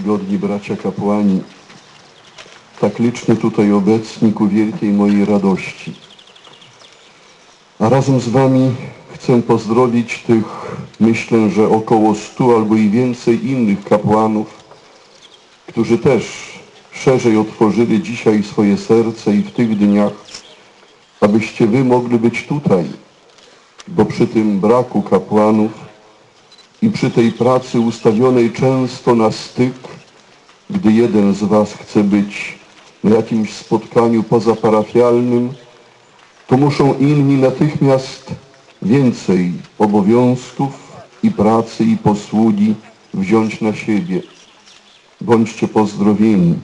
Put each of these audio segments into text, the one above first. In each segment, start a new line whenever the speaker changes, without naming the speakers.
czcigodni bracia kapłani, tak licznie tutaj obecni ku wielkiej mojej radości. A razem z Wami chcę pozdrowić tych, myślę, że około stu albo i więcej innych kapłanów, którzy też szerzej otworzyli dzisiaj swoje serce i w tych dniach, abyście Wy mogli być tutaj, bo przy tym braku kapłanów i przy tej pracy ustawionej często na styk, gdy jeden z Was chce być na jakimś spotkaniu pozaparafialnym, to muszą inni natychmiast więcej obowiązków i pracy i posługi wziąć na siebie. Bądźcie pozdrowieni,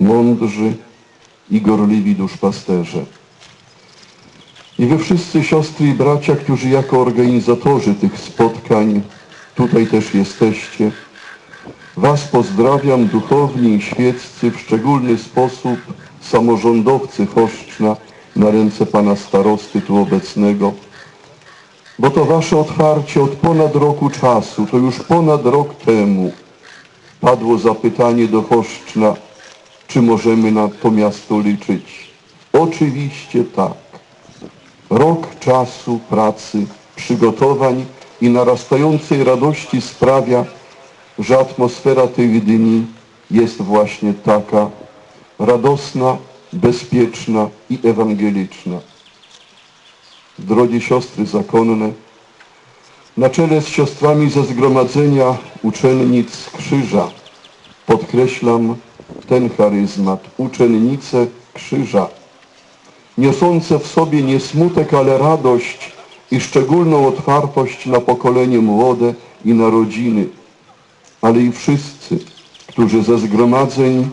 mądrzy i gorliwi duszpasterze. I wy wszyscy siostry i bracia, którzy jako organizatorzy tych spotkań tutaj też jesteście, Was pozdrawiam duchowni i świeccy, w szczególny sposób samorządowcy Choszczna na ręce Pana Starosty tu obecnego, bo to Wasze otwarcie od ponad roku czasu, to już ponad rok temu padło zapytanie do Choszczna, czy możemy na to miasto liczyć. Oczywiście tak. Rok czasu pracy, przygotowań i narastającej radości sprawia, że atmosfera tych dni jest właśnie taka radosna, bezpieczna i ewangeliczna. Drogie siostry zakonne, na czele z siostrami ze zgromadzenia uczennic Krzyża podkreślam ten charyzmat, uczennice Krzyża, niosące w sobie nie smutek, ale radość i szczególną otwartość na pokolenie młode i na rodziny, ale i wszyscy, którzy ze zgromadzeń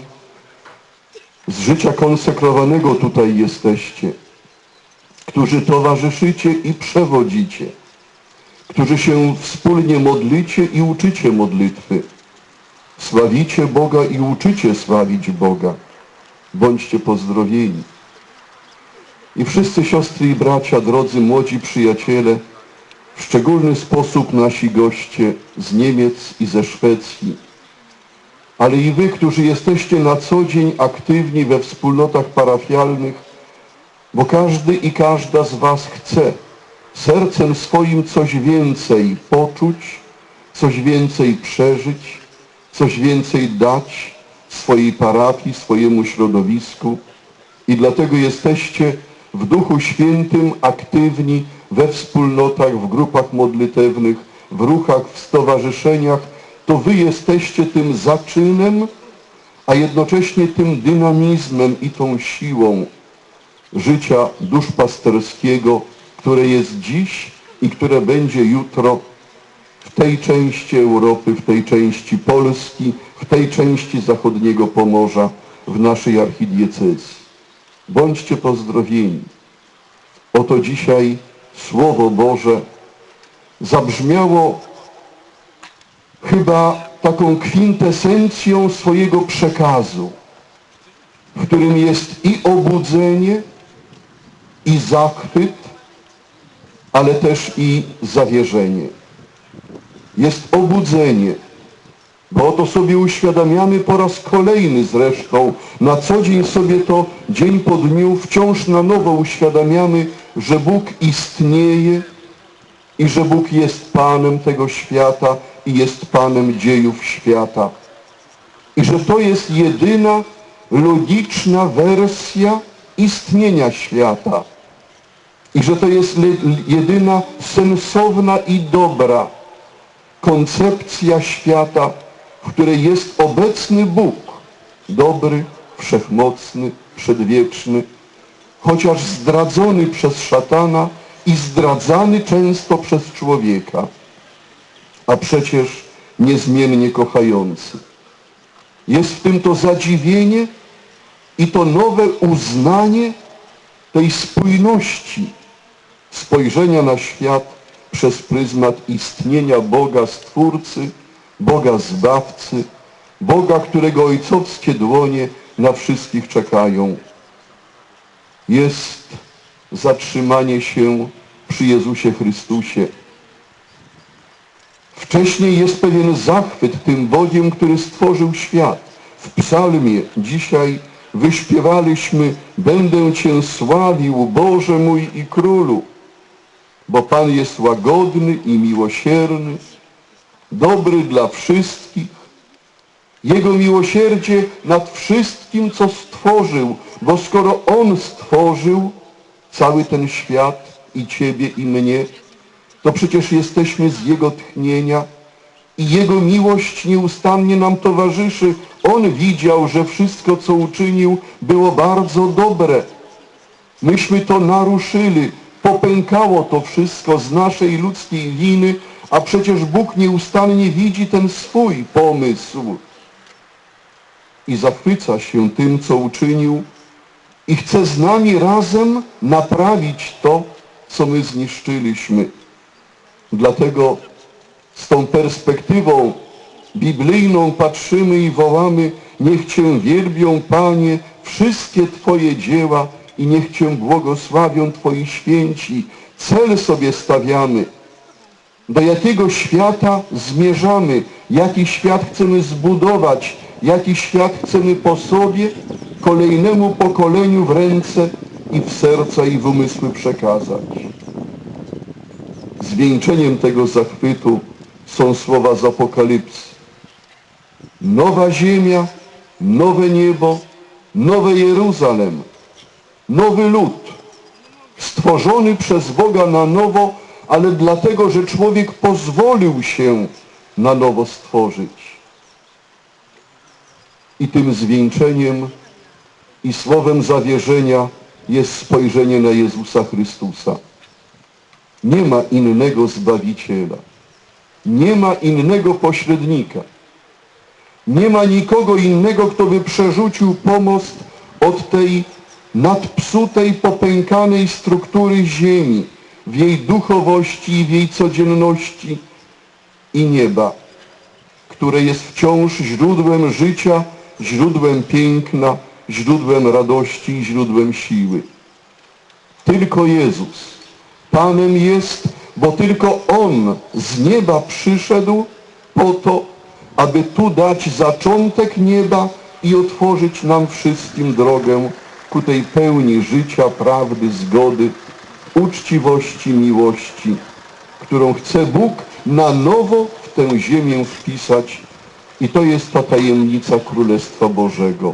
z życia konsekrowanego tutaj jesteście, którzy towarzyszycie i przewodzicie, którzy się wspólnie modlicie i uczycie modlitwy, sławicie Boga i uczycie sławić Boga. Bądźcie pozdrowieni. I wszyscy siostry i bracia, drodzy młodzi przyjaciele, w szczególny sposób nasi goście z Niemiec i ze Szwecji, ale i wy, którzy jesteście na co dzień aktywni we wspólnotach parafialnych, bo każdy i każda z was chce sercem swoim coś więcej poczuć, coś więcej przeżyć, coś więcej dać swojej parafii, swojemu środowisku. I dlatego jesteście w Duchu Świętym aktywni we wspólnotach, w grupach modlitewnych, w ruchach, w stowarzyszeniach, to wy jesteście tym zaczynem, a jednocześnie tym dynamizmem i tą siłą życia duszpasterskiego, które jest dziś i które będzie jutro w tej części Europy, w tej części Polski, w tej części zachodniego Pomorza, w naszej archidiecezji. Bądźcie pozdrowieni. Oto dzisiaj Słowo Boże zabrzmiało chyba taką kwintesencją swojego przekazu, w którym jest i obudzenie, i zachwyt, ale też i zawierzenie. Jest obudzenie, bo oto sobie uświadamiamy po raz kolejny zresztą, na co dzień sobie to dzień po dniu wciąż na nowo uświadamiamy, że Bóg istnieje i że Bóg jest Panem tego świata i jest Panem dziejów świata. I że to jest jedyna logiczna wersja istnienia świata. I że to jest jedyna sensowna i dobra koncepcja świata, w której jest obecny Bóg, dobry, wszechmocny, przedwieczny, chociaż zdradzony przez szatana i zdradzany często przez człowieka, a przecież niezmiennie kochający. Jest w tym to zadziwienie i to nowe uznanie tej spójności spojrzenia na świat przez pryzmat istnienia Boga Stwórcy, Boga Zbawcy, Boga, którego ojcowskie dłonie na wszystkich czekają. Jest zatrzymanie się przy Jezusie Chrystusie. Wcześniej jest pewien zachwyt tym Bogiem, który stworzył świat. W psalmie dzisiaj wyśpiewaliśmy Będę Cię sławił, Boże mój i Królu, bo Pan jest łagodny i miłosierny, dobry dla wszystkich. Jego miłosierdzie nad wszystkim, co stworzył, bo skoro On stworzył cały ten świat i Ciebie i mnie, to przecież jesteśmy z Jego tchnienia i Jego miłość nieustannie nam towarzyszy. On widział, że wszystko, co uczynił, było bardzo dobre. Myśmy to naruszyli, popękało to wszystko z naszej ludzkiej winy, a przecież Bóg nieustannie widzi ten swój pomysł i zachwyca się tym, co uczynił i chce z nami razem naprawić to, co my zniszczyliśmy. Dlatego z tą perspektywą biblijną patrzymy i wołamy Niech Cię wielbią, Panie, wszystkie Twoje dzieła i niech Cię błogosławią Twoi święci. Cel sobie stawiamy. Do jakiego świata zmierzamy? Jaki świat chcemy zbudować? Jaki świat chcemy po sobie kolejnemu pokoleniu w ręce i w serca i w umysły przekazać? Zwieńczeniem tego zachwytu są słowa z Apokalipsy. Nowa ziemia, nowe niebo, nowe Jeruzalem, nowy lud, stworzony przez Boga na nowo, ale dlatego, że człowiek pozwolił się na nowo stworzyć. I tym zwieńczeniem i słowem zawierzenia jest spojrzenie na Jezusa Chrystusa. Nie ma innego Zbawiciela. Nie ma innego pośrednika. Nie ma nikogo innego, kto by przerzucił pomost od tej nadpsutej, popękanej struktury ziemi w jej duchowości i w jej codzienności i nieba, które jest wciąż źródłem życia, źródłem piękna, źródłem radości źródłem siły. Tylko Jezus Panem jest, bo tylko On z nieba przyszedł po to, aby tu dać zaczątek nieba i otworzyć nam wszystkim drogę ku tej pełni życia, prawdy, zgody, uczciwości, miłości, którą chce Bóg na nowo w tę ziemię wpisać i to jest ta tajemnica Królestwa Bożego.